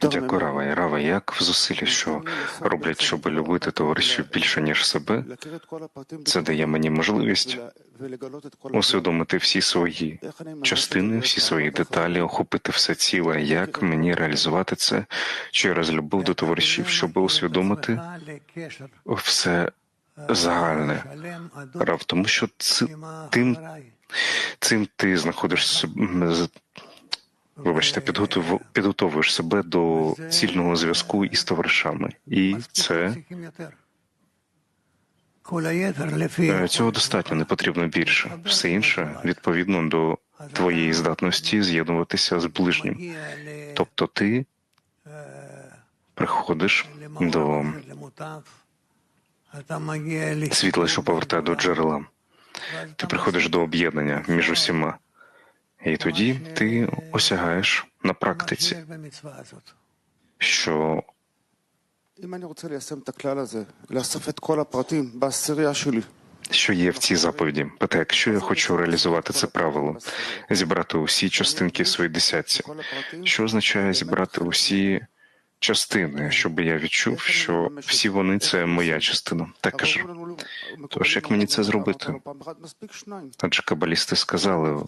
Дякую, Рава. І Рава, як в зусиллі, що роблять, щоб любити товаришів більше, ніж себе, це дає мені можливість усвідомити всі свої частини, всі свої деталі, охопити все ціле, як мені реалізувати це через любов до товаришів, щоб усвідомити все загальне. Рав, тому що ці, тим, цим ти знаходиш вибачте, підготов, підготовуєш себе до цільного зв'язку із товаришами, і це е, цього достатньо, не потрібно більше. Все інше відповідно до твоєї здатності з'єднуватися з ближнім. Тобто ти приходиш до світла, що повертає до джерела. Ти приходиш до об'єднання між усіма, і тоді ти осягаєш на практиці, що що є в цій заповіді. Проте, якщо я хочу реалізувати це правило, зібрати усі частинки в своїй десятці, що означає зібрати усі частини, щоб я відчув, що всі вони це моя частина. Так каже. Тож як мені це зробити? Адже кабалісти сказали,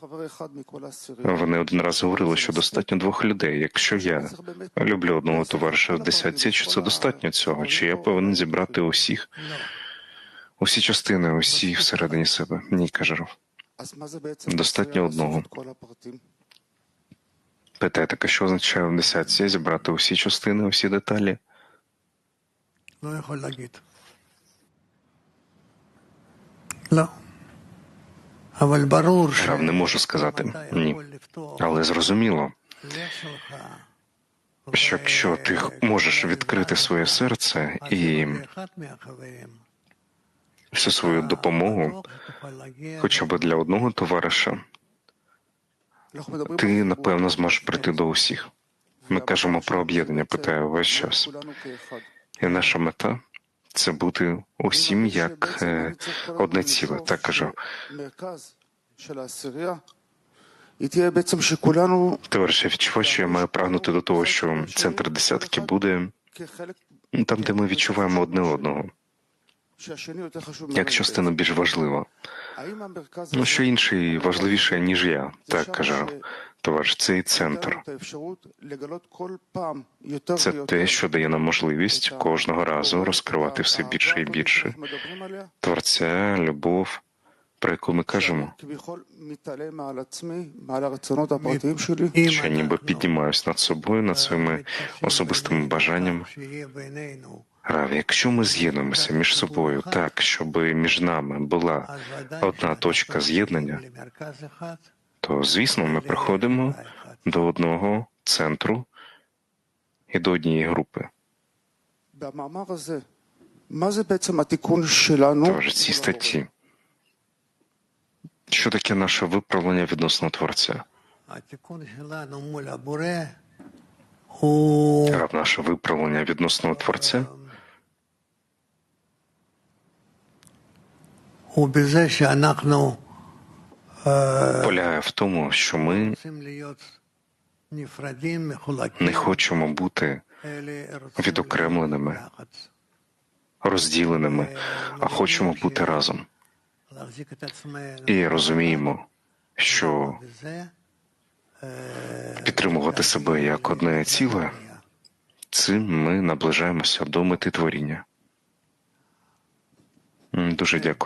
вони один раз говорили, що достатньо двох людей. Якщо я люблю одного товариша в десятці, чи це достатньо цього? Чи я повинен зібрати усіх, усі частини, усі всередині себе? Ні, каже Ров. Достатньо одного. Питає таке, що означає в десятці зібрати усі частини, усі деталі? Рав не можу сказати ні. Але зрозуміло, що якщо ти можеш відкрити своє серце і всю свою допомогу, хоча б для одного товариша. Ти напевно зможеш прийти до усіх. Ми кажемо про об'єднання, питаю весь час. І наша мета це бути усім як е, одне ціле. Так кажу. Товариш, я відчуваю, що я маю прагнути до того, що центр десятки буде там, де ми відчуваємо одне одного як частина більш важлива. Ну що інший важливіше, ніж я, так каже товариш, цей центр. Це те, що дає нам можливість кожного разу розкривати все більше і більше. Творця, любов, про яку ми кажемо. Я ніби піднімаюсь над собою, над своїми особистими бажаннями. Рав, якщо ми з'єднуємося між собою так, щоб між нами була одна точка з'єднання, то звісно ми приходимо до одного центру і до однієї групи. Тож ці статті. Що таке наше виправлення відносно творця? Рав, наше виправлення відносно творця полягає в тому, що ми не хочемо бути відокремленими, розділеними, а хочемо бути разом. І розуміємо, що підтримувати себе як одне ціле, цим ми наближаємося до мети творіння. Дуже дякую.